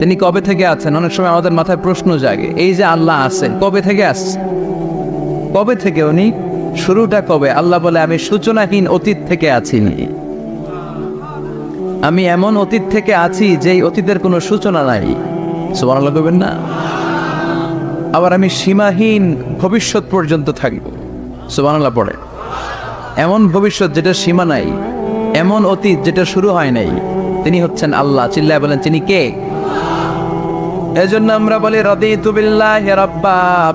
তিনি কবে থেকে আছেন? অনেক সময় আমাদের মাথায় প্রশ্ন জাগে, এই যে আল্লাহ আছেন, কবে থেকে আসছে কবে থেকে উনি? শুরুটা কবে? আল্লাহ বলে, আমি সূচনাহীন অতীত থেকে আছি আমি এমন অতীত থেকে আছি যেই অতীতের কোনো সূচনা নাই। করবেন না? আবার আমি সীমাহীন ভবিষ্যৎ পর্যন্ত থাকব। সুবহানাল্লাহ পড়ে। এমন ভবিষ্যৎ যেটা সীমা নাই, এমন অতীত যেটা শুরু হয় নাই, তিনি হচ্ছেন আল্লাহ। চিল্লায় বলেন, তিনি কে? এজন্য আমরা বলি, রদিতু বিল্লাহি রাব্বা।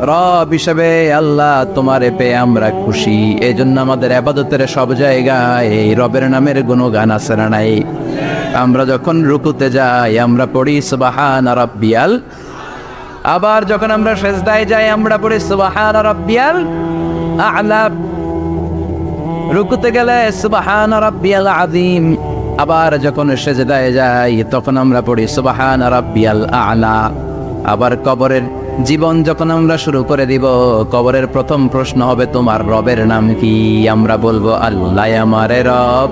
রব হিসেবে আল্লাহ তোমারে পেয়ে আমরা খুশি। এই জন্য আমাদের আবাদতের সব জায়গায় এই রবের নামের গুণগান আছে না নাই? আমরা যখন রুকুতে যাই, আমরা পড়ি, সুবাহান রাব্বিয়াল। আবার যখন আমরা সেজদায় যাই, আমরা পড়ি, সুবাহান রাব্বিয়াল আ'লা। রুকুতে গেলে, সুবাহান রাব্বিয়াল আযীম। আবার যখন সেজদায় যাই, তখন আমরা পড়ি, সুবাহান রাব্বিয়াল আ'লা। আবার কবরের জীবন যখন আমরা শুরু করে দিব, কবরের প্রথম প্রশ্ন হবে, তোমার রবের নাম কি? আমরা বলব, আল্লাহ আমারে রব।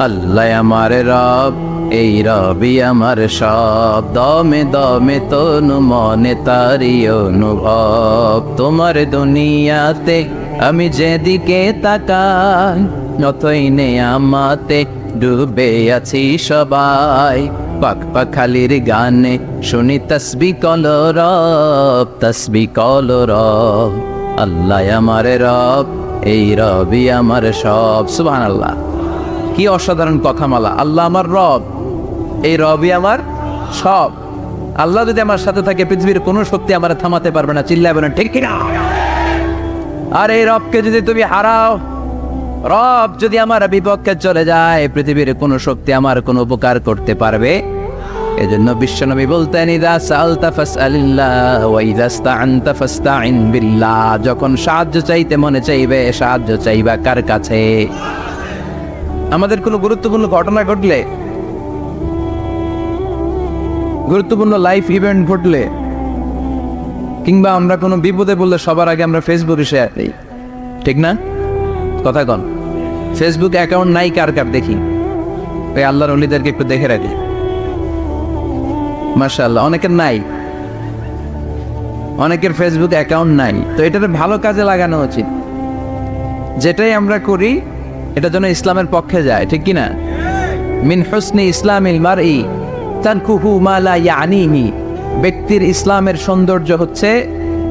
আল্লাহ আমারে রব, এই রবি আমার সব। দমে দমে তনু মনে তারি অনুভব। তোমার দুনিয়াতে আমি যেদিকে তাকাই নতই আমাতে ডুবে আছি সবাই। পাক পাখালির গানে শুনি তসবি কল রব, তসবি কল রব। আল্লাহ আমারে রব, এই রবি আমার সব। সুবহানাল্লাহ। কি অসাধারণ কথামালা। আল্লাহ আমার রব, এই রবই আমার সব। আল্লাহ যদি আমার সাথে থাকে, পৃথিবীর কোনো শক্তি আমার থামাতে পারবে না। চিল্লায় না ঠিক কিনা? আর এই রবকে যদি তুমি হারাও রব যদি আমার বিপক্ষে চলে যায়, পৃথিবীর কোনো শক্তি আমার কোনো উপকার করতে পারবে? এজন্য বিশ্বনবী বলতেন, ইদা সালতা ফাসআলিল্লাহ ওয়া ইদা ইসতাআনতা বিল্লাহ। যখন সাহায্য চাইতে মনে চাইবে, সাহায্য চাইবা কার কাছে? আমাদের কোনো গুরুত্বপূর্ণ ঘটনা ঘটলে? গুরুত্বপূর্ণ লাইফ ইভেন্ট ঘটলে? কিংবা আমরা কোনো বিপদে পড়লে সবার আগে আমরা ফেসবুকে শেয়ার দিই। ঠিক না? কথা কন। ফেসবুক অ্যাকাউন্ট নাই কার কার দেখি। ওই আল্লাহর অলিদেরকে একটু দেখে রাখি। মাশাআল্লাহ, অনেকের নাই। অনেকের ফেসবুক অ্যাকাউন্ট নাই। তো এটার ভালো কাজে লাগানো উচিত। যেটাই আমরা করি, এটা যেন ইসলামের পক্ষে যায়, ঠিক কি না মিন হুসনি ইসলামিল মারই, তানকুহু মালা ইয়ানিহি। ব্যক্তির ইসলামের সৌন্দর্য হচ্ছে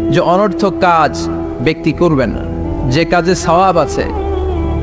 যে অনর্থক কাজ ব্যক্তি করবেন না। যে কাজে সওয়াব আছে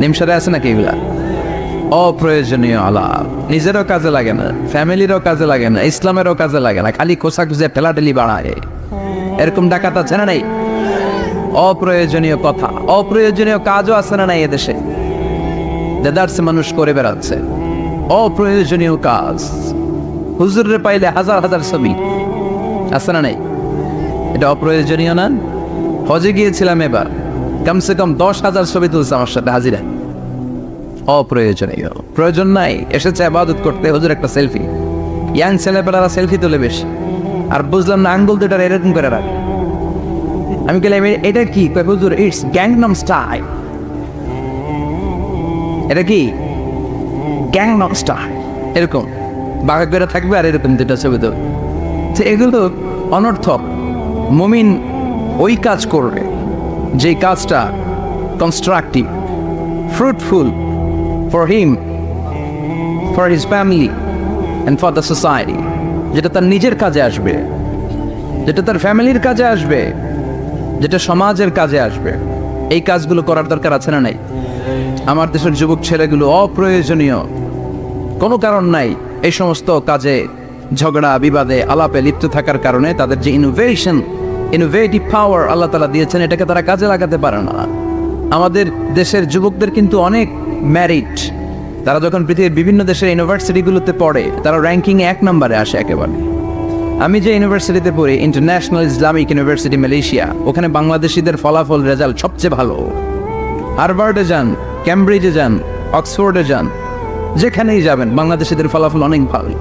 নিমসারে আছে নাকি এগুলা অপ্রয়োজনীয় আলাপ। নিজেরও কাজে লাগে না, ফ্যামিলিরও কাজে লাগে না, ইসলামেরও কাজে লাগে না, খালি খোসা খুঁজে ঠেলাঠেলি বাড়ায়। এরকম ডাকাত আছে না নাই? অপ্রয়োজনীয় কথা, অপ্রয়োজনীয় কাজও আছে না নাই এদেশে? দেদারসে মানুষ করে বেড়াচ্ছে। অপ্রয়োজনীয় কাজ। হুজুরে পাইলে হাজার হাজার ছবি। আছে না নাই? এটা অপ্রয়োজনীয় না? হজে গিয়েছিলাম এবার। কমসে কম দশ হাজার ছবি তুলছে আমার সাথে, হাজিরা। অপ্রয়োজনীয়। প্রয়োজন নাই, এসেছে আবাদত করতে, হুজুর একটা সেলফি ইয়াং ছেলেপেলারা সেলফি তোলে বেশি। আর বুঝলাম না, আঙ্গুল দুটার এরকম করে রাখে। আমি গেলাম এটা কি? হুজুর ইটস গ্যাংনম স্টাইল এটা কি? গ্যাংনম স্টাইল এরকম। বাঘা করে থাকবে আর এরকম দুটা ছবি তো এগুলো অনর্থক। মুমিন ওই কাজ করবে। যে কাজটা constructive fruitful for him for his family and for the society যেটা তার নিজের কাজে আসবে, যেটা তার ফ্যামিলির কাজে আসবে, যেটা সমাজের কাজে আসবে। এই কাজগুলো করার দরকার আছে না নাই? আমার দেশের যুবক ছেলেগুলো অপ্রয়োজনীয়। কোনো কারণ নাই এই সমস্ত কাজে, ঝগড়া, বিবাদে, আলাপে লিপ্ত থাকার কারণে তাদের যে ইনোভেশন ইনোভেটিভ পাওয়ার আল্লাহ তালা দিয়েছেন, এটাকে তারা কাজে লাগাতে পারে না। আমাদের দেশের যুবকদের কিন্তু অনেক ম্যারিট তারা যখন পৃথিবীর বিভিন্ন দেশের ইউনিভার্সিটিগুলোতে পড়ে, তারা র্যাঙ্কিং এক নম্বরে আসে একেবারে। আমি যে ইউনিভার্সিটিতে পড়ি ইন্টারন্যাশনাল ইসলামিক ইউনিভার্সিটি মালয়েশিয়া ওখানে বাংলাদেশিদের ফলাফল রেজাল্ট সবচেয়ে ভালো। হারভার্ডে যান ক্যামব্রিজে যান অক্সফোর্ডে যান, যেখানেই যাবেন, বাংলাদেশিদের ফলাফল অনেক ভালো।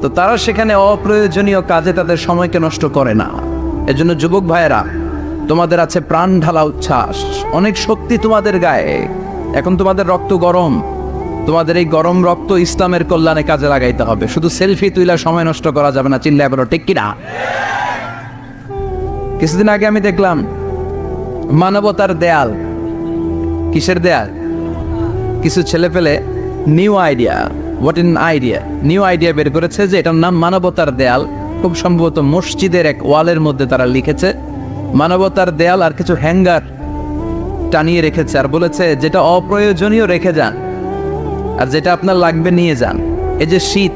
তো তারা সেখানে অপ্রয়োজনীয় কাজে তাদের সময়কে নষ্ট করে না। এজন্য যুবক ভাইয়েরা, তোমাদের আছে প্রাণ ঢালা উচ্ছ্বাস। অনেক শক্তি তোমাদের গায়ে। এখন তোমাদের রক্ত গরম। তোমাদের এই গরম রক্ত ইসলামের কল্যাণে কাজে লাগাইতে হবে। শুধু সেলফি তুইলা সময় নষ্ট করা যাবে না চিল্লা বলো, ঠিক কিনা? কিছুদিন আগে আমি দেখলাম, মানবতার দেয়াল। কিসের দেয়াল? কিছু ছেলে পেলে, new idea. What an idea new idea বের করেছে যে এটার নাম মানবতার দেয়াল। খুব সম্ভবত মসজিদের এক ওয়ালের মধ্যে তারা লিখেছে, মানবতার দেয়াল আর কিছু হ্যাঙ্গার টানিয়ে রেখেছে আর বলেছে, যেটা অপ্রয়োজনীয় রেখে যান আর যেটা আপনার লাগবে নিয়ে যান। এই যে শীত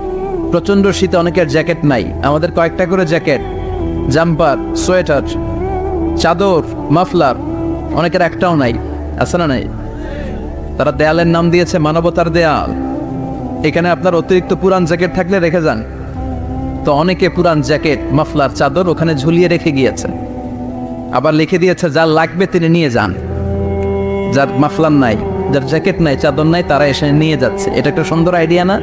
প্রচণ্ড শীতে অনেকের জ্যাকেট নাই। আমাদের কয়েকটা করে জ্যাকেট, জাম্পার, সোয়েটার, চাদর, মাফলার, অনেকের একটাও নাই। আছে না নাই? তারা দেয়ালের নাম দিয়েছে মানবতার দেয়াল। এখানে আপনার অতিরিক্ত পুরান জ্যাকেট থাকলে রেখে যান। তো অনেকে পুরান জ্যাকেট, মাফলার, চাদর ওখানে ঝুলিয়ে রেখে গিয়েছে। আবার লিখে দিয়েছে যার লাগবে তিনি নিয়ে যান। যার মাফলার নাই, যার জ্যাকেট নাই, চাদর নাই, তারা এসে নিয়ে যাচ্ছে। এটা একটা সুন্দর আইডিয়া না?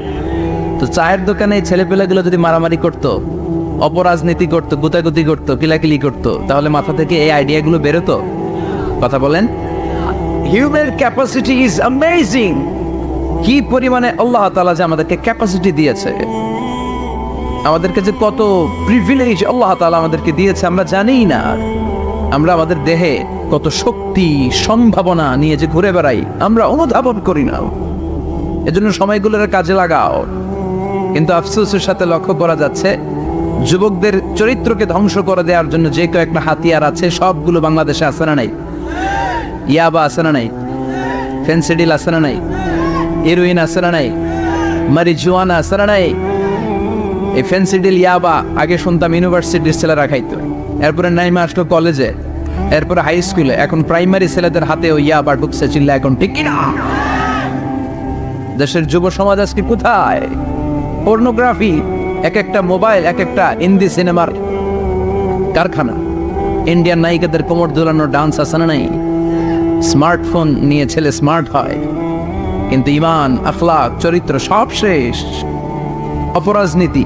তো চায়ের দোকানে এই ছেলেপেলেগুলো যদি মারামারি করতো, অপরাজনীতি করতো, গুতাগুতি করতো, কিলাকিলি করতো, তাহলে মাথা থেকে এই আইডিয়াগুলো বেরোতো? কথা বলেন। হিউম্যান ক্যাপাসিটি ইজ অ্যামেজিং কি পরিমাণে আল্লাহ তাআলা যে আমাদেরকে ক্যাপাসিটি দিয়েছে। আমাদেরকে যে কত প্রিভিলেজ আল্লাহ তাআলা আমাদেরকে দিয়েছে, আমরা জানিই না। আমরা আমাদের দেহে কত শক্তি, সম্ভাবনা নিয়ে যে ঘুরে বেড়াই, আমরা অনুধাবন করি না। এজন্য সময়গুলোর কাজে লাগাও। কিন্তু আফসোসের সাথে লক্ষ্য করা যাচ্ছে, যুবকদের চরিত্রকে ধ্বংস করে দেওয়ার জন্য যে কয়েকটা হাতিয়ার আছে, সবগুলো বাংলাদেশে আছে না নাই? ইয়াবা আছে না নাই? ফেন্সিডিল আছে না নাই? হিরোইন আছে না নাই? মারিজুয়ানা আছে না নাই? এই ফেন্সিডিল ইয়াবা আগে শুনতাম ইউনিভার্সিটির ছেলেরা খাইতো। এরপরে নাইমা আসলো কলেজে এরপরে হাই স্কুলে এখন প্রাইমারি ছেলেদের হাতে ওই ইয়াবা ঢুকছে চিল্লা এখন ঠিক কিনা? দেশের যুব সমাজ আজকে কোথায়? পর্নোগ্রাফি এক একটা মোবাইল এক একটা হিন্দি সিনেমার কারখানা। ইন্ডিয়ান নায়িকাদের কোমর দোলানো ডান্স আছে না নাই? স্মার্টফোন নিয়ে ছেলে স্মার্ট হয়। কিন্তু ইমান আখলাক চরিত্র সব শেষ। অপরাজনীতি।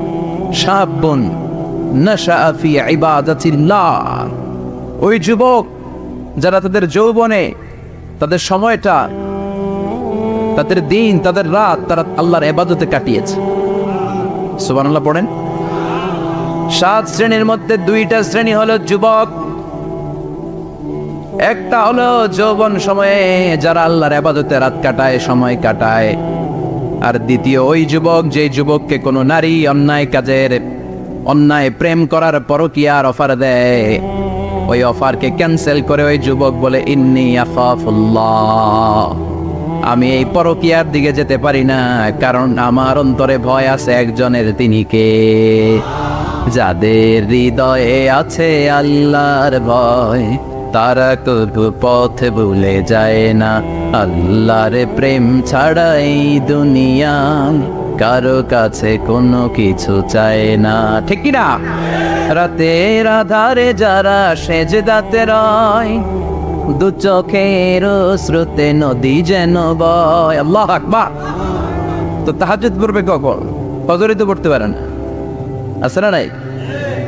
সাবন নাশাফি ইবাদাতিল্লাহ। ওই যুবক যারা তাদের যৌবনে, তাদের সময়টা, তাদের দিন, তাদের রাত, তারা আল্লাহর এবাদতে কাটিয়েছে। সুবহানাল্লাহ পড়েন। সাত শ্রেণির মধ্যে দুইটা শ্রেণি হলো যুবক, একটা হলো যৌবন সময়ে যারা আল্লাহর আবাদতে রাত কাটায়, সময় কাটায়। আর দ্বিতীয় ওই যুবক, যে যুবককে কোনো নারী অন্যায় কাজের, অন্যায় প্রেম করার আর অফার দেয়। ওই অফারকে ক্যান্সেল করে ওই যুবক বলে, ইন্নি আফাফুল্লাহ। আমি এই পরকিয়ার দিকে যেতে পারি না, কারণ আমার অন্তরে ভয় আছে একজনের তিনি কে? যাদের হৃদয়ে আছে আল্লাহর ভয়, তারা কবু পথ ভুলে যায় না। আল্লাহর প্রেম ছাড়া এই দুনিয়া, কারও কাছে কোনো কিছু চায় না। ঠিক না? রাতের আধারে যারা সেজে দাতে রয়, দু চোখের স্রোতে নদী যেন বয়। আল্লাহ আকবার! তো তাহাজুদ পড়বে কখন? ফজরে তো পড়তে পারে না। না নাই?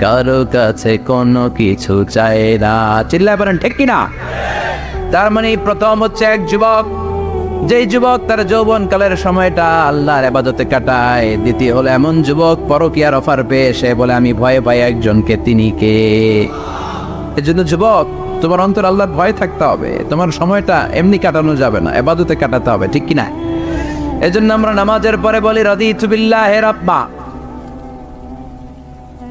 কারও কাছে কোনো কিছু চায় না। চিল্লায় পারেন ঠিক কিনা? তার মানে প্রথম হচ্ছে এক যুবক। যেই যুবক তার যৌবন কালের সময়টা আল্লাহর আবাদতে কাটায়। দ্বিতীয় হলো এমন যুবক পরকিয়ার অফার পেয়ে সে বলে, আমি ভয়ে পাই একজনকে তিনি কে এজন্য যুবক, তোমার অন্তর আল্লাহর ভয় থাকতে হবে। তোমার সময়টা এমনি কাটানো যাবে না এবাদতে কাটাতে হবে, ঠিক কিনা? এজন্য আমরা নামাজের পরে বলি রদি তুবিল্লাহ রাব্বা।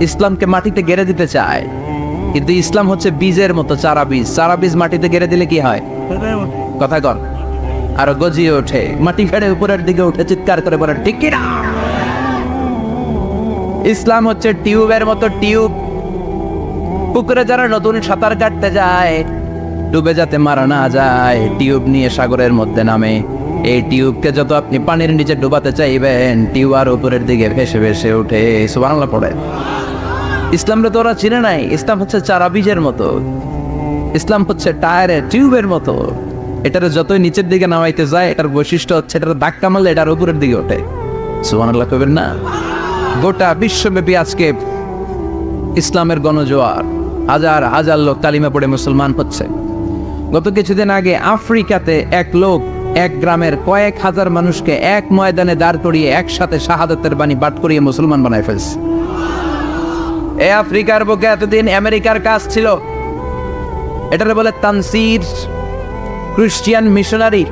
ইসলামকে মাটিতে গেড়ে দিতে চায়। কিন্তু ইসলাম হচ্ছে বীজের মতো চারা বীজ। চারা বীজ মাটিতে গেড়ে দিলে কি হয়? কথা কর। আরও গজিয়ে ওঠে। মাটি ফেড়ে উপরের দিকে উঠে চিৎকার করে বলে, ঠিক না ইসলাম হচ্ছে টিউবের মতো টিউব। পুকুরে যারা নতুন সাঁতার কাটতে যায়, ডুবে যাতে মারা না যায়, টিউব নিয়ে সাগরের মধ্যে নামে। এই টিউবকে যত আপনি পানির নিচে ডুবাতে চাইবেন, টিউব আর উপরের দিকে ভেসে ভেসে উঠে বাংলা পড়ে। ইসলামটা তো ওরা চিনে নাই, ইসলাম হচ্ছে চারা বীজের মতো। ইসলাম হচ্ছে টায়ারের টিউবের মতো। এটার যতই নিচের দিকে নামাইতে যায়, এটার বৈশিষ্ট্য হচ্ছে এটার ধাক্কা মারলে এটার উপরের দিকে ওঠে। সুবান আল্লাহ কবেন না? গোটা বিশ্বব্যাপী আজকে ইসলামের গণজোয়ার, হাজার হাজার লোক কালিমা পড়ে মুসলমান হচ্ছে। গত কিছুদিন আগে আফ্রিকাতে এক লোক এক গ্রামের কয়েক হাজার মানুষকে এক ময়দানে দাঁড় করিয়ে একসাথে শাহাদতের বাণী বাট করিয়ে মুসলমান বানায় ফেলছে। এ আফ্রিকার বুকে এতদিন আমেরিকার কাজ ছিল। এটারে বলে Tansir, Christian missionary,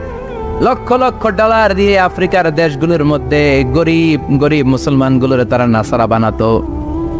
lakh lakh dollar দিয়ে আফ্রিকার দেশগুলোর মধ্যে গরিব গরিব মুসলমানগুলোর তারা নাসারা বানাতো।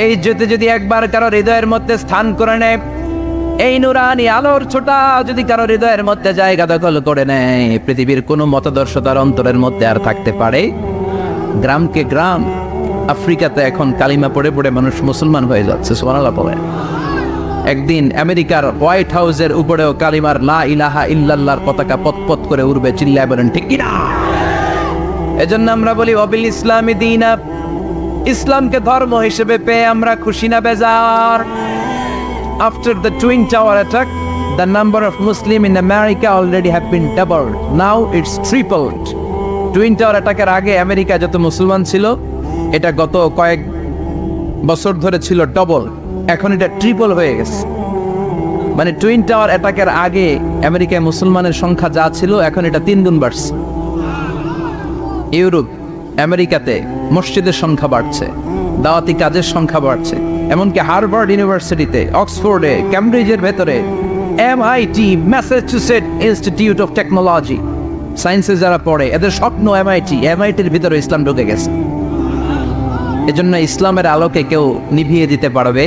এই জ্যোতি যদি একবার কারও হৃদয়ের মধ্যে স্থান করে নেয়, এই নুরানি আলোর ছোটা যদি কারও হৃদয়ের মধ্যে জায়গা দখল করে নেয়, পৃথিবীর কোনো মতাদর্শ তার অন্তরের মধ্যে আর থাকতে পারে। গ্রামকে গ্রাম, আফ্রিকাতে এখন কালিমা পড়ে পড়ে মানুষ মুসলমান হয়ে যাচ্ছে সোমানাল্লাহ একদিন আমেরিকার হোয়াইট হাউসের উপরেও কালিমার লা ইলাহা ইল্লাল্লাহর পতাকা পতপত করে উড়বে, চিল্লায় বলেন, ঠিক কিনা? এজন্য আমরা বলি, অবিল ইসলামী দিনা ইসলামকে ধর্ম হিসেবে পেয়ে আমরা খুশি না, বেজার after the twin tower attack the number of Muslim in America already have been doubled. Now it's tripled. Twin tower অ্যাটাকের আগে আমেরিকা যত মুসলমান ছিল, এটা গত কয়েক বছর ধরে ছিল ডবল এখন এটা ট্রিপল হয়ে গেছে মানে টুইন টাওয়ার অ্যাটাকের আগে আমেরিকায় মুসলমানের সংখ্যা যা ছিল, এখন এটা তিন গুণ বাড়ছে ইউরোপ আমেরিকাতে মসজিদের সংখ্যা বাড়ছে, দাওয়াতি কাজের সংখ্যা বাড়ছে, এমনকি হার্ভার্ড ইউনিভার্সিটিতে, অক্সফোর্ডে ক্যামব্রিজের ভেতরে MIT Massachusetts Institute of Technology সায়েন্সে যারা পড়ে, এদের স্বপ্ন এমআইটি এমআইটির ভিতরে ইসলাম ঢুকে গেছে। এজন্য ইসলামের আলোকে কেউ নিভিয়ে দিতে পারবে,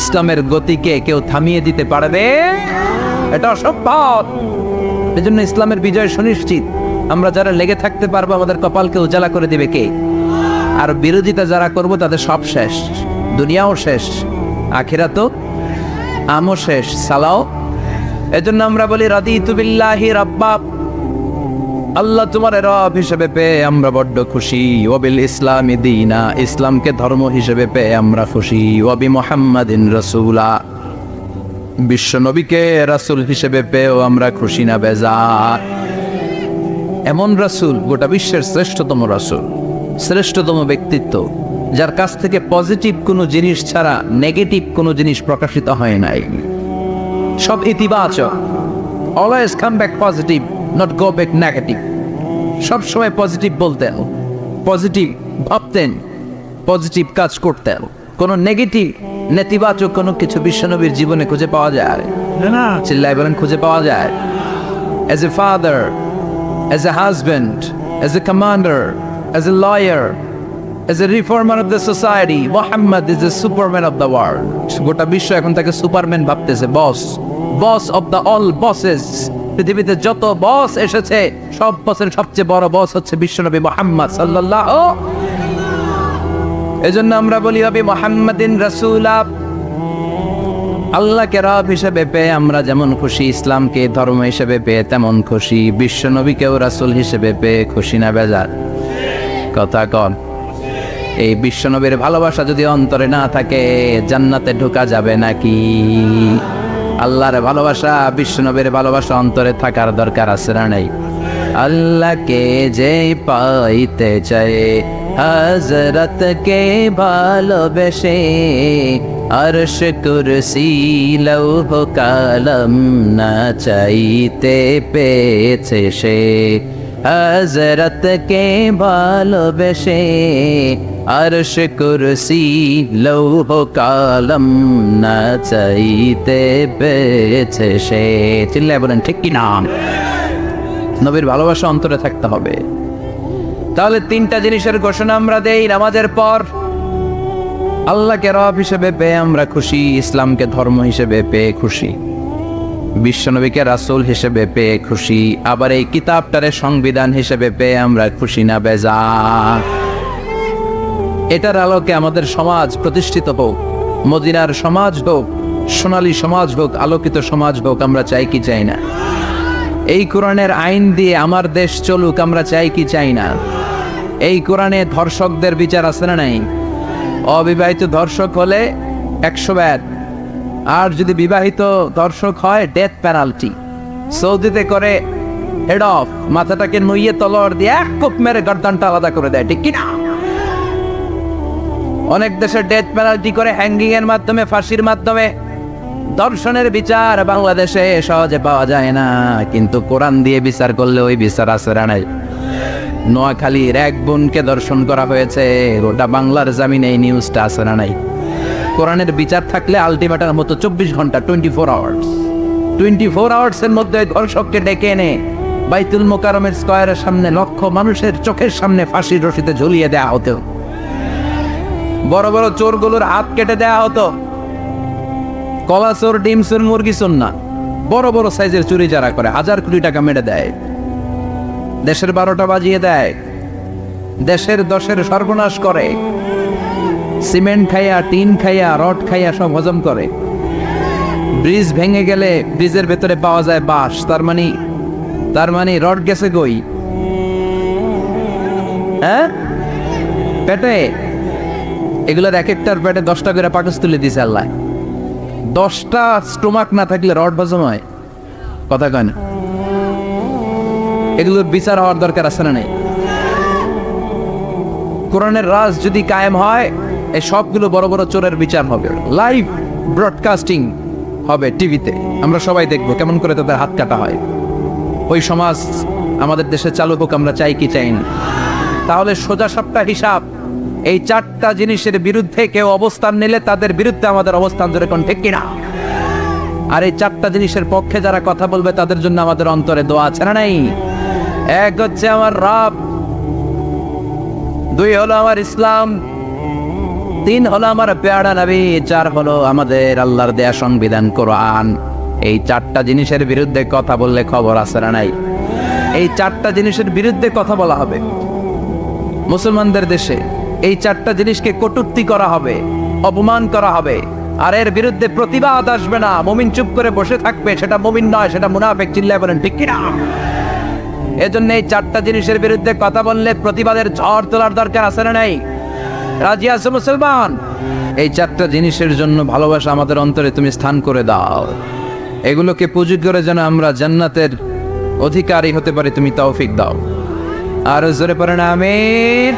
ইসলামের গতিকে কেউ থামিয়ে দিতে পারবে, এটা অসম্ভব। এজন্য ইসলামের বিজয় সুনিশ্চিত। আমরা যারা লেগে থাকতে পারব, আমাদের কপালকে উজালা করে দিবে কে? আর বিরোধিতা যারা করব, তাদের সব শেষ। দুনিয়াও শেষ। আখিরা তো আমও শেষ। সালাও। এজন্য আমরা বলি রাদি তুবিল্লাহি রাব্বা। আল্লাহ তোমার রব হিসেবে পেয়ে আমরা বড্ড খুশি। ওবিল ইসলামী দিনা। ইসলামকে ধর্ম হিসেবে পেয়ে আমরা খুশি। ওবি মোহাম্মদিন রসুলা। বিশ্ব নবীকে রাসুল হিসেবে পেয়েও আমরা খুশি না, বেজার। এমন রাসুল গোটা বিশ্বের শ্রেষ্ঠতম রাসুল শ্রেষ্ঠতম ব্যক্তিত্ব যার কাছ থেকে পজিটিভ কোনো জিনিস ছাড়া নেগেটিভ কোনো জিনিস প্রকাশিত হয় নাই। সব ইতিবাচক always come back positive not go back negative সব সময় পজিটিভ বলতেন পজিটিভ ভাবতেন পজিটিভ কাজ করতেন। কোনো নেগেটিভ নেতিবাচক কোনো কিছু বিশ্বনবীর জীবনে খুঁজে পাওয়া যায়। চিল্লাই বলেন খুঁজে পাওয়া যায়। As A father, as a husband, as a commander, as a lawyer, as a reformer of the society, Muhammad is the superman of the world. গোটা বিশ্ব এখন তাকে সুপারম্যান ভাবতেছে boss boss of the all bosses পৃথিবীতে যত বস এসেছে সব বসের সবচেয়ে বড় বস হচ্ছে বিশ্বনবী মোহাম্মদ সাল্লাল্লাহ এজন্য আমরা বলি হবে মোহাম্মদিন রাসূলা আল্লাহকে রব হিসেবে পেয়ে আমরা যেমন খুশি, ইসলামকে ধর্ম হিসেবে পেয়ে তেমন খুশি বিশ্ব নবীকেও রাসুল হিসেবে পেয়ে খুশি না বেজার? কথা কন। এই বিশ্বনবীর ভালোবাসা যদি অন্তরে না থাকে, জান্নাতে ঢোকা যাবে নাকি? আল্লাহর ভালোবাসা, বিশ্বনবীর ভালোবাসা অন্তরে থাকার দরকার আছে না নেই? আল্লাহকে যে পাইতে চায় হজরত কে ভালোবেসে আরশ কুরসি লৌহ কালম না চাইতে পেয়েছে সে। হজরত কে ভালোবেসে আরশ কুরসি লৌহ কালম না চাইতে পেয়েছে সে। চিল্লায় বলেন, ঠিক কি নাম নবীর ভালোবাসা অন্তরে থাকতে হবে। তাহলে তিনটা জিনিসের ঘোষণা আমরা দেই নামাজের পর। আল্লাহকে রব হিসেবে পেয়ে আমরা খুশি, ইসলামকে ধর্ম হিসেবে পেয়ে খুশি। বিশ্বনবীকে রাসূল হিসেবে পেয়ে খুশি, আবার এই কিতাবটারে সংবিধান হিসেবে পেয়ে আমরা খুশি না বেজা এটার আলোকে আমাদের সমাজ প্রতিষ্ঠিত হোক, মদিনার সমাজ হোক, সোনালী সমাজ হোক, আলোকিত সমাজ হোক, আমরা চাই কি চাই না। এই কোরআনের আইন দিয়ে আমার দেশ চলুক, আমরা চাই কি চাই না। এই কোরআনে ধর্ষকদের বিচার আছে না নাই? অবিবাহিত দর্শক হলে একশো ব্যাট। আর যদি বিবাহিত দর্শক হয় ডেথ পেনাল্টি সৌদিতে করে হেড অফ মাথাটাকে নুইয়ে তলোয়ার দিয়ে এক কোপ মেরে গর্দানটা আলাদা করে দেয়, ঠিক কিনা? অনেক দেশে ডেথ পেনাল্টি করে হ্যাঙ্গিং এর মাধ্যমে, ফাঁসির মাধ্যমে। দর্শনের বিচার বাংলাদেশে সহজে পাওয়া যায় না। কিন্তু কোরআন দিয়ে বিচার করলে ওই বিচার আছে নাই? নোয়াখালীর এক বোনকে দর্শন করা হয়েছে। গোটা বাংলার জামিনে এই নিউজটা আছে না নাই? কোরআনের বিচার থাকলে আলটিমেটার মতো চব্বিশ ঘণ্টা twenty four hours twenty four আওয়ার্সের মধ্যে ধর্ষককে ডেকে এনে বাইতুল মোকারমের স্কয়ারের সামনে লক্ষ মানুষের চোখের সামনে ফাঁসির রশিতে ঝুলিয়ে দেওয়া হতো। বড় বড় চোরগুলোর হাত কেটে দেওয়া হতো। কলা চোর ডিম চোর মুরগি চোর না, বড় বড় সাইজের চুরি যারা করে, হাজার কোটি টাকা মেরে দেয়। দেশের বারোটা বাজিয়ে দেয়। দেশের দশের সর্বনাশ করে। সিমেন্ট খাইয়া, টিন খাইয়া, রড খাইয়া সব হজম করে। ব্রিজ ভেঙে গেলে ব্রিজের ভেতরে পাওয়া যায় বাঁশ। তার মানে তার মানে রড গেছে গই হ্যাঁ? পেটে? এগুলোর এক একটার পেটে দশটা করে পাকস তুলে দিছে আল্লাহ। দশটা স্টোমাক না থাকলে রড হজম হয়। কথা কয় না? এগুলোর বিচার হওয়ার দরকার আছে না নেই? কোরআনের রাজ যদি কায়েম হয়, এই সবগুলো বড় বড় চোরের বিচার হবে। লাইভ ব্রডকাস্টিং হবে টিভিতে। আমরা সবাই দেখব কেমন করে তাদের হাত কাটা হয়। ওই সমাজ আমাদের দেশে চালু হোক, আমরা চাই কি চাই না। তাহলে সোজা সপ্তাহ হিসাব। এই চারটা জিনিসের বিরুদ্ধে কেউ অবস্থান নিলে তাদের বিরুদ্ধে আমাদের অবস্থান ধরে কোন ঠিক কিনা? আর এই চারটা জিনিসের পক্ষে যারা কথা বলবে, তাদের জন্য আমাদের অন্তরে দোয়া আছে না নাই? এক হচ্ছে আমার রাব, দুই হলো আমার ইসলাম, তিন হলো আমার পেয়ারা নবী, চার হলো আমাদের আল্লাহর দেয়া সংবিধান, কোরআন। এই চারটা জিনিসের বিরুদ্ধে কথা বললে খবর আছে না নাই? এই চারটা জিনিসের বিরুদ্ধে কথা বলা হবে। মুসলমানদের দেশে এই চারটা জিনিসকে কটূক্তি করা হবে, অপমান করা হবে। আর এর বিরুদ্ধে প্রতিবাদ আসবে না। মমিন চুপ করে বসে থাকবে, সেটা মমিন নয়, সেটা মুনাফেক চিল্লায় বলেন, ঠিক কিনা? এজন্য এই চারটা জিনিসের বিরুদ্ধে কথা বললে প্রতিবাদের ঝড় তোলার দরকার আছে না নাই? রাজি আছে মুসলমান? এই চারটা জিনিসের জন্য ভালোবাসা আমাদের অন্তরে তুমি স্থান করে দাও। এগুলোকে পুঁজি করে যেন আমরা জান্নাতের অধিকারী হতে পারি, তুমি তৌফিক দাও। আর জোরে পড়ে না আমির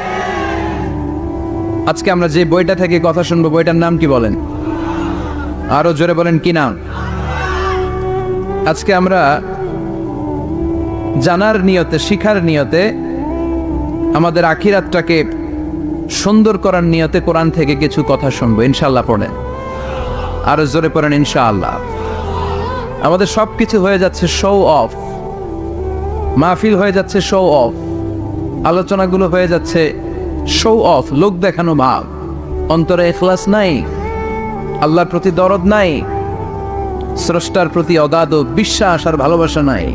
আজকে আমরা যে বইটা থেকে কথা শুনব, বইটার নাম কি বলেন? আরও জোরে বলেন, কি নাম? আজকে আমরা জানার নিয়তে, শিখার নিয়তে, আমাদের আখিরাতটাকে সুন্দর করার নিয়তে কোরআন থেকে কিছু কথা শুনব ইনশাল্লাহ পড়েন আরও জোরে পড়েন, ইনশাআল্লাহ। আমাদের সব কিছু হয়ে যাচ্ছে শো অফ মাহফিল হয়ে যাচ্ছে শো অফ আলোচনাগুলো হয়ে যাচ্ছে শো অফ লোক দেখানো ভাব। অন্তরে এখলাস নাই। আল্লাহর প্রতি দরদ নাই। স্রষ্টার প্রতি অগাধ বিশ্বাস আর ভালোবাসা নাই।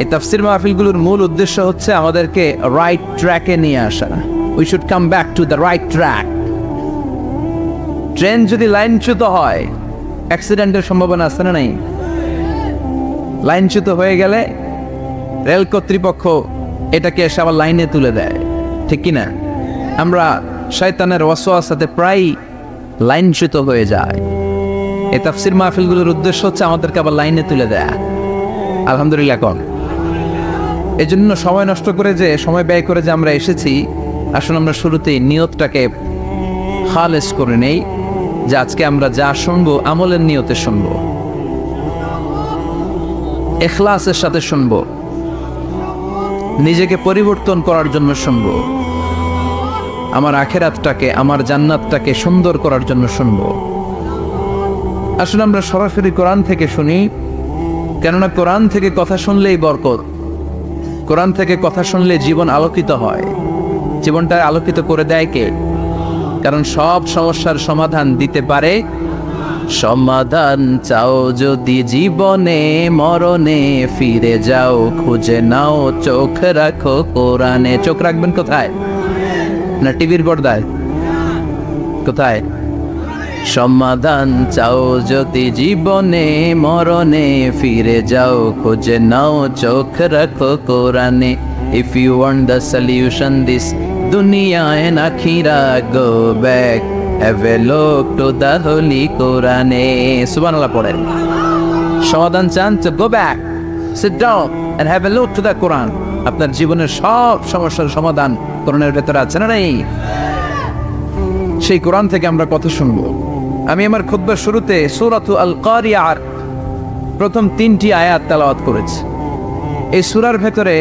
এই তাফসির মাহফিলগুলোর মূল উদ্দেশ্য হচ্ছে আমাদেরকে রাইট ট্র্যাকে নিয়ে আসা। We should come back to the right track train যদি লাইনচ্যুত হয় অ্যাক্সিডেন্টের সম্ভাবনা আছে না নাই? লাইনচ্যুত হয়ে গেলে রেল কর্তৃপক্ষ এটাকে এসে আবার লাইনে তুলে দেয়। ঠিক কি না? আমরা শয়তানের ওয়াসওয়াসাতে প্রায় লাইনচ্যুত হয়ে যায় এই তাফসির মাহফিলগুলোর উদ্দেশ্য হচ্ছে আমাদেরকে আবার লাইনে তুলে দেয়া। আলহামদুলিল্লাহ কন এই জন্য সময় নষ্ট করে যে, সময় ব্যয় করে যে আমরা এসেছি আসলে আমরা শুরুতেই নিয়তটাকে খালেস করে নেই যে আজকে আমরা যা শুনব, আমলের নিয়তে শুনব। এখলাসের সাথে শুনব। নিজেকে পরিবর্তন করার জন্য শুনব। আমার আখেরাতটাকে, আমার জান্নাতটাকে সুন্দর করার জন্য শুনব। আসলে আমরা সরাসরি কোরআন থেকে শুনি। কেননা কোরআন থেকে কথা শুনলেই বরকত। কোরআন থেকে কথা শুনলে জীবন আলোকিত হয়। জীবনটা আলোকিত করে দেয় কে? কারণ সব সমস্যার সমাধান দিতে পারে। সমাধান চাও যদি জীবনে, মরণে ফিরে যাও, খুঁজে নাও, চোখ রাখো কোরআনে। চোখ রাখবেন কোথায়? না, টিভির পর্দায়? কোথায়? সমাধান চাও যদি জীবনে, মরণে, ফিরে যাও, খুঁজে নাও, চোখ রাখো কোরআনে। If you want the solution this দুনিয়ায় নাখিরা গো ব্যাক হ্যাভ এ লোক টু দ্য হোলি কোরআনে সুবহানাল্লাহ পড়েন। সমাধান চান তো go back sit down and have a look to the Quran আপনার জীবনের সব সমস্যার সমাধান কোরআনের ভেতরে আছে না নেই? সেই কোরআন থেকে আমরা কথা শুনব। আমি আমার খুদ্বার শুরুতে সুরাত আল কারিয়ার প্রথম তিনটি আয়াত তালাওয়াত করেছি। এই সুরার ভেতরে